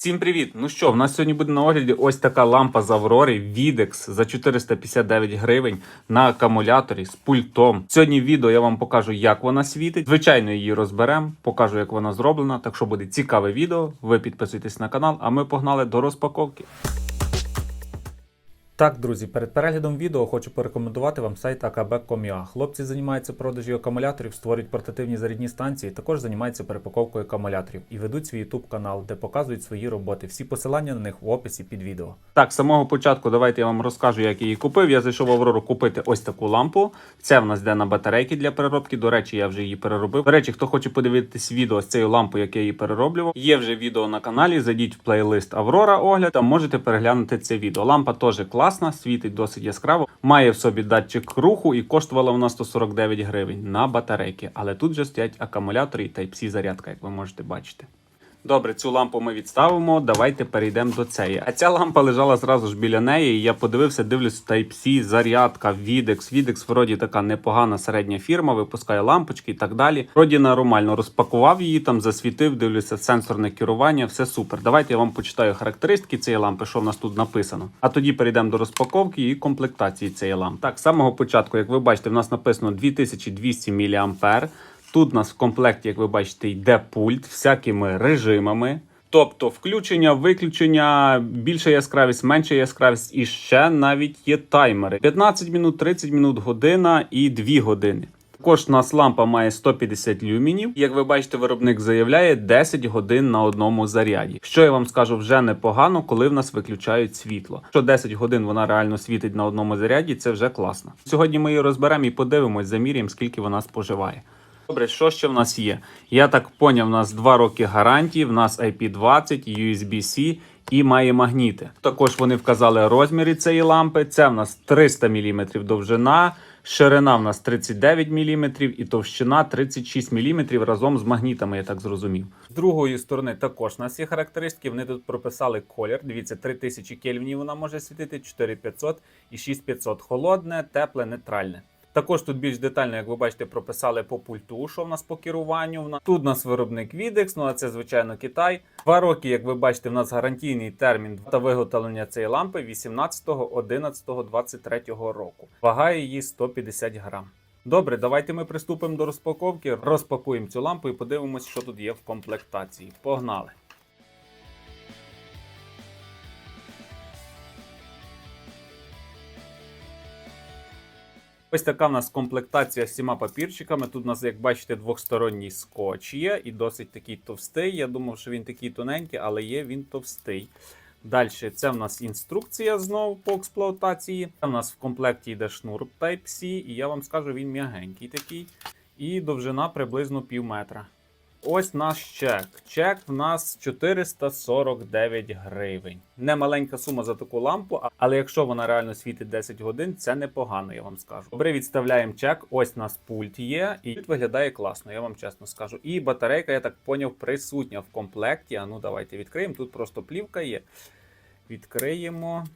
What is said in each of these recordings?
Всім привіт! Ну що, в нас сьогодні буде на огляді ось така лампа з Аврори Videx за 459 гривень на акумуляторі з пультом. Сьогодні в відео я вам покажу, як вона світить. Звичайно, її розберемо, покажу, як вона зроблена. Так що буде цікаве відео. Ви підписуйтесь на канал, а ми погнали до розпаковки. Так, друзі, перед переглядом відео хочу порекомендувати вам сайт akb.com.ua. Хлопці займаються продажі акумуляторів, створюють портативні зарядні станції, також займаються перепаковкою акумуляторів і ведуть свій YouTube канал, де показують свої роботи. Всі посилання на них в описі під відео. Так, з самого початку давайте я вам розкажу, як її купив. Я зайшов в Аврору купити ось таку лампу. Це в нас йде на батарейки для переробки. До речі, я вже її переробив. До речі, хто хоче подивитись відео з цією лампою, як я її перероблював, є вже відео на каналі. Зайдіть в плейлист Аврора огляд, там можете переглянути це відео. Лампа теж класна, світить досить яскраво. Має в собі датчик руху і коштувала вона 149 гривень на батарейки. Але тут же стоять акумулятори і Type-C зарядка, як ви можете бачити. Добре, цю лампу ми відставимо. Давайте перейдемо до цієї. А ця лампа лежала зразу ж біля неї. Я подивився, дивлюсь Type-C, зарядка, Videx. Videx вроді така непогана середня фірма, випускає лампочки і так далі. Вроді нормально розпакував її, там засвітив, дивлюся, сенсорне керування, все супер. Давайте я вам почитаю характеристики цієї лампи, що в нас тут написано. А тоді перейдемо до розпаковки і комплектації цієї лампи. Так, з самого початку, як ви бачите, в нас написано 2200 мА. Тут у нас в комплекті, як ви бачите, йде пульт всякими режимами. Тобто включення, виключення, більша яскравість, менша яскравість, і ще навіть є таймери. 15 минут, 30 минут, година і 2 години. Також у нас лампа має 150 люмінів. Як ви бачите, виробник заявляє 10 годин на одному заряді. Що я вам скажу вже непогано, коли в нас виключають світло. Що 10 годин вона реально світить на одному заряді, це вже класно. Сьогодні ми її розберемо і подивимось, заміряємо, скільки вона споживає. Добре, що ще в нас є? Я так поняв, у нас 2 роки гарантії, в нас IP20, USB-C і має магніти. Також вони вказали розміри цієї лампи. Це в нас 300 мм довжина, ширина в нас 39 мм і товщина 36 мм разом з магнітами, я так зрозумів. З другої сторони також у нас є характеристики. Вони тут прописали колір. Дивіться, 3000 кельвінів вона може світити, 4500 і 6500. Холодне, тепле, нейтральне. Також тут більш детально, як ви бачите, прописали по пульту, що в нас по керуванню. Тут у нас виробник Videx, ну а це звичайно Китай. Два роки, як ви бачите, в нас гарантійний термін та виготовлення цієї лампи 18.11.23 року. Вага її 150 грам. Добре, давайте ми приступимо до розпаковки. Розпакуємо цю лампу і подивимось, що тут є в комплектації. Погнали! Ось така в нас комплектація з всіма папірчиками. Тут у нас, як бачите, двохсторонній скотч є і досить такий товстий. Я думав, що він такий тоненький, але є він товстий. Далі, це в нас інструкція знову по експлуатації. Це в нас в комплекті йде шнур Type-C, і я вам скажу, він м'ягенький такий. І довжина приблизно пів метра. Ось наш чек. Чек в нас 449 гривень. Не маленька сума за таку лампу, але якщо вона реально світить 10 годин, це непогано, я вам скажу. Добре, відставляємо чек. Ось нас пульт є, і виглядає класно, я вам чесно скажу. І батарейка, я так поняв, присутня в комплекті. А ну давайте відкриємо. Тут просто плівка є. Відкриємо.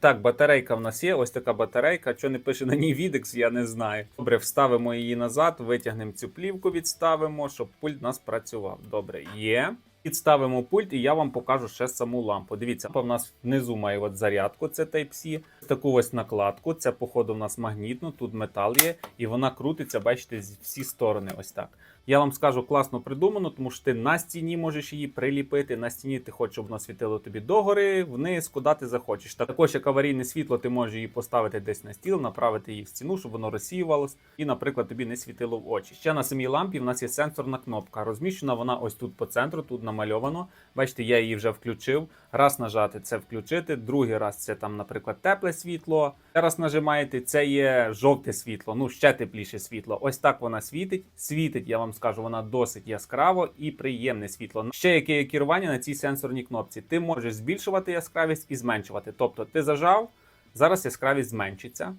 Так, батарейка в нас є. Ось така батарейка. Що не пише на ній Videx, я не знаю. Добре, вставимо її назад, витягнемо цю плівку, відставимо, щоб пульт у нас працював. Добре, є. Підставимо пульт, і я вам покажу ще саму лампу. Дивіться, лампа в нас внизу має от зарядку, це Type-C. Таку ось накладку. Це, походу, в нас магнітно, тут метал є, і вона крутиться, бачите, з всі сторони. Ось так. Я вам скажу класно придумано, тому що ти на стіні можеш її приліпити. На стіні ти хочеш, щоб вона світило тобі догори, вниз, куди ти захочеш. Також як аварійне світло, ти можеш її поставити десь на стіл, направити її в стіну, щоб воно розсіювалось, і, наприклад, тобі не світило в очі. Ще на самій лампі в нас є сенсорна кнопка. Розміщена вона ось тут по центру, тут намальовано. Бачите, я її вже включив. Раз нажати це включити, другий раз це там, наприклад, тепле світло. Раз нажимаєте, це є жовте світло, ну ще тепліше світло. Ось так вона світить. Світить, я вам скажу, вона досить яскраво і приємне світло. Ще яке є керування на цій сенсорній кнопці. Ти можеш збільшувати яскравість і зменшувати. Тобто ти зажав, зараз яскравість зменшиться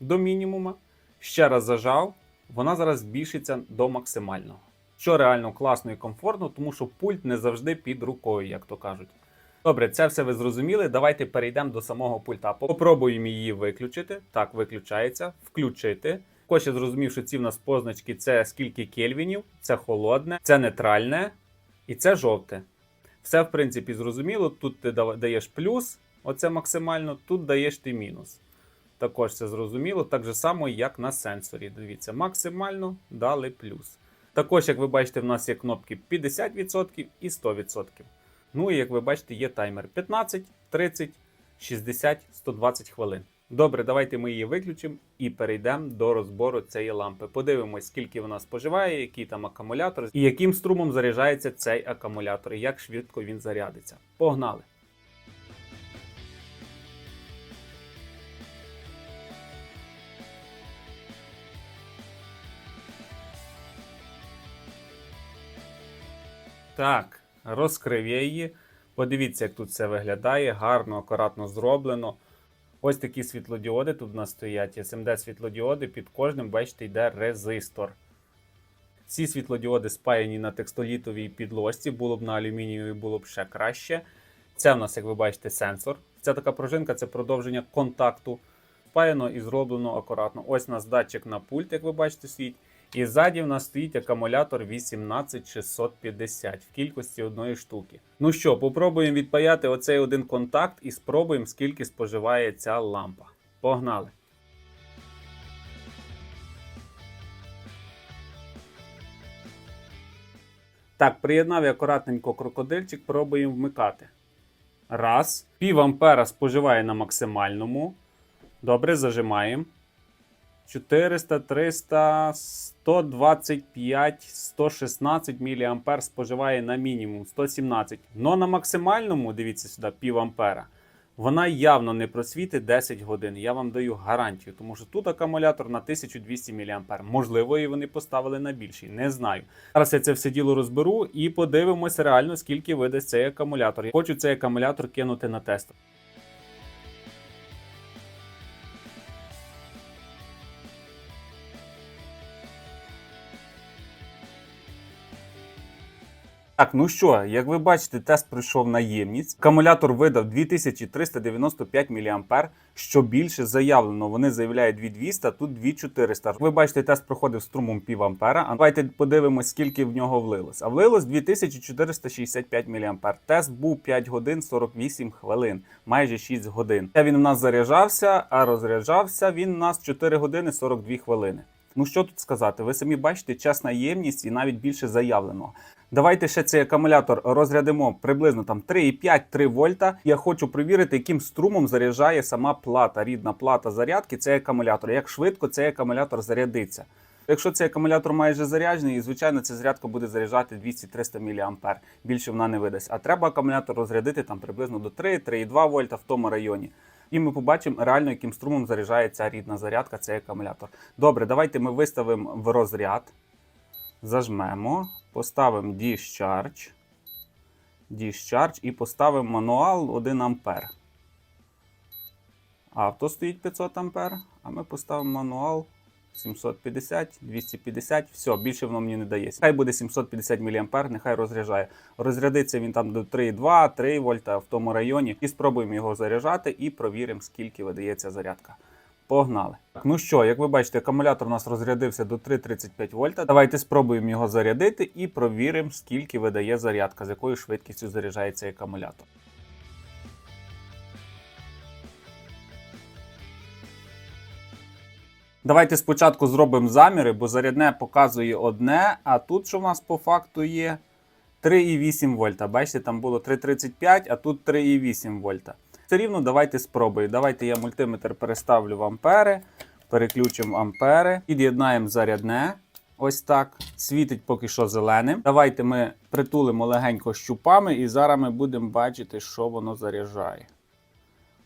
до мінімума. Ще раз зажав, вона зараз збільшиться до максимального. Що реально класно і комфортно, тому що пульт не завжди під рукою, як то кажуть. Добре, це все ви зрозуміли. Давайте перейдемо до самого пульта. Попробуємо її виключити. Так, виключається, включити. Також я зрозумів, що ці в нас позначки це скільки кельвінів, це холодне, це нейтральне і це жовте. Все, в принципі, зрозуміло. Тут ти даєш плюс, оце максимально, тут даєш ти мінус. Також це зрозуміло, так же само, як на сенсорі. Дивіться, максимально дали плюс. Також, як ви бачите, в нас є кнопки 50% і 100%. Ну і як ви бачите, є таймер 15, 30, 60, 120 хвилин. Добре, давайте ми її виключимо і перейдемо до розбору цієї лампи. Подивимось, скільки вона споживає, який там акумулятор, і яким струмом заряджається цей акумулятор, і як швидко він зарядиться. Погнали! Так, розкрив я її. Подивіться, як тут все виглядає. Гарно, акуратно зроблено. Ось такі світлодіоди тут у нас стоять. SMD світлодіоди, під кожним, бачите, йде резистор. Ці світлодіоди спаяні на текстолітовій підлості, було б на алюмінієвій, було б ще краще. Це в нас, як ви бачите, сенсор. Ця така пружинка це продовження контакту. Спаяно і зроблено акуратно. Ось у нас датчик на пульт, як ви бачите, стоїть. І ззаді в нас стоїть акумулятор 18650 в кількості одної штуки. Ну що, попробуємо відпаяти оцей один контакт і спробуємо, скільки споживає ця лампа. Погнали! Так, приєднав я акуратненько крокодильчик, пробуємо вмикати. Раз. Пів ампера споживає на максимальному. Добре, зажимаємо. 400, 300, 125, 116 мА споживає на мінімум 117. Но на максимальному, дивіться сюди, пів ампера, вона явно не просвітить 10 годин. Я вам даю гарантію, тому що тут акумулятор на 1200 мА. Можливо, і вони поставили на більший, не знаю. Зараз я це все діло розберу і подивимося реально, скільки видасть цей акумулятор. Я хочу цей акумулятор кинути на тест. Так, ну що, як ви бачите, тест пройшов на ємність. Акумулятор видав 2395 мА, що більше заявлено. Вони заявляють 2200, а тут 2400. Ви бачите, тест проходив струмом пів ампера. А давайте подивимось, скільки в нього влилось. А влилось 2465 мА. Тест був 5 годин 48 хвилин, майже 6 годин. Це він у нас заряджався, а розряджався він у нас 4 години 42 хвилини. Ну що тут сказати? Ви самі бачите, чесна ємність і навіть більше заявленого. Давайте ще цей акумулятор розрядимо приблизно там 3,5-3 вольта. Я хочу перевірити, яким струмом заряджає сама плата, рідна плата зарядки, цей акумулятор. Як швидко цей акумулятор зарядиться. Якщо цей акумулятор майже заряджений, звичайно, ця зарядка буде заряджати 200-300 мА. Більше вона не видасть. А треба акумулятор розрядити там приблизно до 3-3,2 вольта в тому районі. І ми побачимо реально, яким струмом заряджається рідна зарядка, цей акумулятор. Добре, давайте ми виставимо в розряд. Зажмемо, поставимо Discharge. Discharge і поставимо мануал 1 ампер. Авто стоїть 500 ампер, а ми поставимо мануал 750, 250, все, більше воно мені не дається. Хай буде 750 мА, нехай розряджає. Розрядиться він там до 3,2, 3 вольта в тому районі. І спробуємо його заряджати і провіримо, скільки видається зарядка. Погнали. Так, ну що, як ви бачите, акумулятор у нас розрядився до 3,35 вольта. Давайте спробуємо його зарядити і провіримо, скільки видає зарядка, з якою швидкістю заряджається акумулятор. Давайте спочатку зробимо заміри, бо зарядне показує одне, а тут що в нас по факту є 3,8 вольта. Бачите, там було 3,35, а тут 3,8 вольта. Все рівно давайте спробуємо. Давайте я мультиметр переставлю в ампери, переключимо ампери, під'єднаємо зарядне. Ось так. Світить поки що зеленим. Давайте ми притулимо легенько щупами, і зараз ми будемо бачити, що воно заряджає.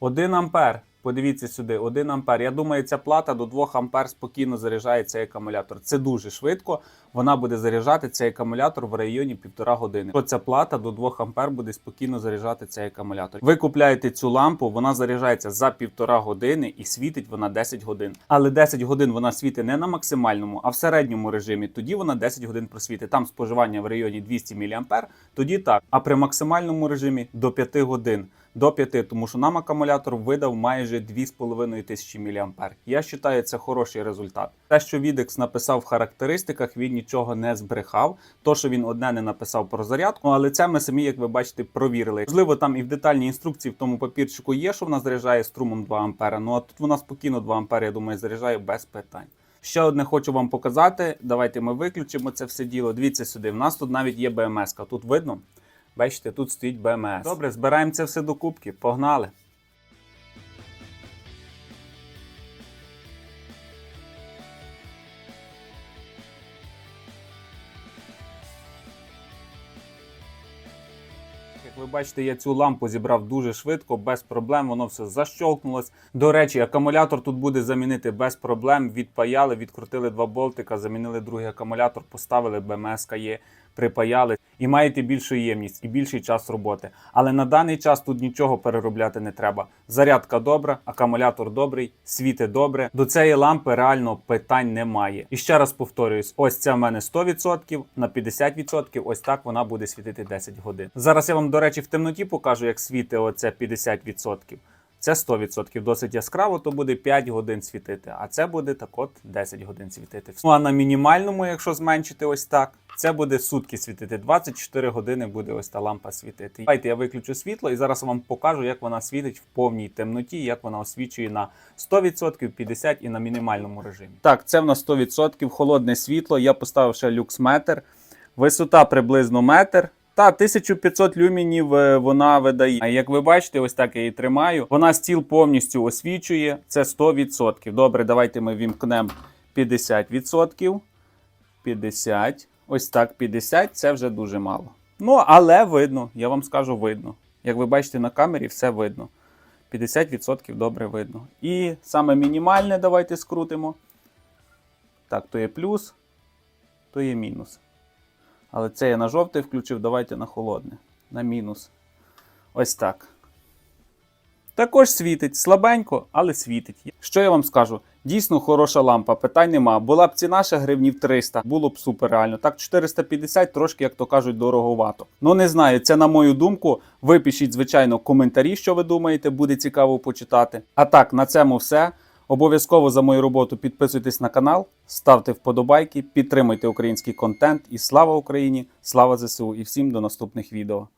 1 ампер. Подивіться сюди, 1 ампер. Я думаю, ця плата до 2 ампер спокійно заряджає цей акумулятор. Це дуже швидко. Вона буде заряджати цей акумулятор в районі 1,5 години. То ця плата до 2 ампер буде спокійно заряджати цей акумулятор. Ви купляєте цю лампу, вона заряджається за 1,5 години і світить вона 10 годин. Але 10 годин вона світить не на максимальному, а в середньому режимі. Тоді вона 10 годин просвітить. Там споживання в районі 200 мА, тоді так. А при максимальному режимі до 5 годин. До 5, тому що нам акумулятор видав майже майже 2,5 тисячі мА. Я вважаю, це хороший результат. Те, що Відекс написав в характеристиках, він нічого не збрехав. То, що він одне не написав про зарядку, але це ми самі, як ви бачите, провірили. Можливо, там і в детальній інструкції в тому папірчику є, що вона заряджає струмом 2 А. Ну а тут вона спокійно 2 А, я думаю, заряджає без питань. Ще одне хочу вам показати. Давайте ми виключимо це все діло. Дивіться сюди. В нас тут навіть є БМС. Тут видно? Бачите, тут стоїть БМС. Добре, збираємо це все до кубки. Погнали. Бачите, я цю лампу зібрав дуже швидко, без проблем, воно все защолкнулось. До речі, акумулятор тут буде замінити без проблем. Відпаяли, відкрутили два болтика, замінили другий акумулятор, поставили БМС є, припаяли і маєте більшу ємність і більший час роботи. Але на даний час тут нічого переробляти не треба. Зарядка добра, акумулятор добрий, світи добре. До цієї лампи реально питань немає. І ще раз повторююсь: ось це в мене 100%, на 50%, ось так вона буде світити 10 годин. Зараз я вам, до речі, в темноті покажу, як світить оце 50%. Це 100% досить яскраво, то буде 5 годин світити, а це буде так от 10 годин світити. Ну а на мінімальному, якщо зменшити ось так, це буде сутки світити. 24 години буде ось та лампа світити. Давайте я виключу світло і зараз вам покажу, як вона світить в повній темноті, як вона освічує на 100%, 50% і на мінімальному режимі. Так, це в нас 100% холодне світло. Я поставив ще люксметр. Висота приблизно метр. Та 1500 люмінів е, вона видає. А як ви бачите, ось так я її тримаю. Вона стіл повністю освічує. Це 100%. Добре, давайте ми вімкнемо 50%. 50. Ось так, 50 це вже дуже мало. Ну, але видно, я вам скажу, видно. Як ви бачите на камері, все видно. 50% добре видно. І саме мінімальне, давайте скрутимо. Так, то є плюс, то є мінус. Але це я на жовтий включив, давайте на холодне. На мінус. Ось так. Також світить слабенько, але світить. Що я вам скажу? Дійсно хороша лампа, питань нема. Була б ціна ще гривнів 300, було б супер реально. Так, 450 трошки, як то кажуть, дороговато. Ну не знаю, це на мою думку. Ви пишіть, звичайно, коментарі, що ви думаєте, буде цікаво почитати. А так, на цьому все. Обов'язково за мою роботу підписуйтесь на канал, ставте вподобайки, підтримуйте український контент і слава Україні! Слава ЗСУ! І всім до наступних відео.